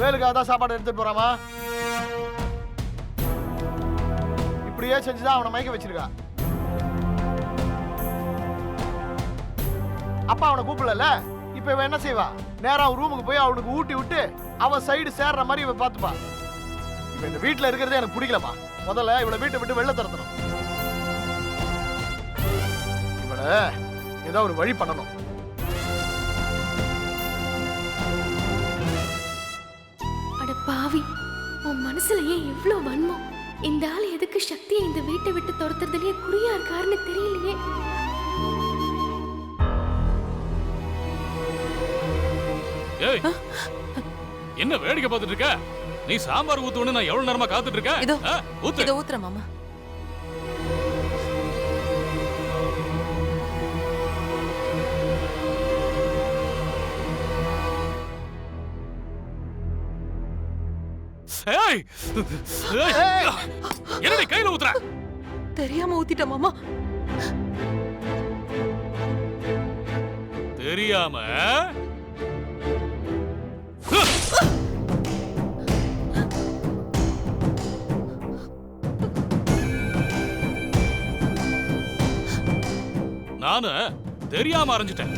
வேலுக்காக தான் சாப்பாடு எடுத்துட்டு போறாமா? இப்படியே செஞ்சுதான் அவனை மயக்க வச்சிருக்கா. அப்பா அவனை கூப்பிடல இப்ப இவன் என்ன செய்வா? நேரா அவன் ரூமுக்கு போய் அவனுக்கு ஊட்டி விட்டு அவன் சைடு சேர்ற மாதிரி இவன் பார்த்துப்பா. இப்ப இந்த வீட்டுல இருக்கிறதே எனக்கு பிடிக்கலப்பா. முதல்ல இவளை வீட்டை விட்டு வெளில திறத்தணும் இவளை ஏதோ ஒரு வழி பண்ணணும். அட பாவி உன் மனசுல ஏன் இவ்ளோ வன்மம்? இந்த ஆள் எதுக்கு சக்தியை இந்த வீட்டை விட்டு துரத்துறதுலயே குறியா இருக்காருன்னு தெரியலையே. ஏய் என்ன வேடிக்கை பார்த்துட்டு இருக்க? நீ சாம்பார் ஊத்துவனு நான் எவ்வளவு நேரமா காத்துட்டு இருக்கேன் இதோ. ஆ, ஊத்து. இதை ஊத்துற மாமா. ஏய்! ஏய். என்னடி கையில ஊத்துற? தெரியாம ஊத்திட்ட மாமா. தெரியாம? நானு தெரியாம அரைஞ்சிட்டேன்.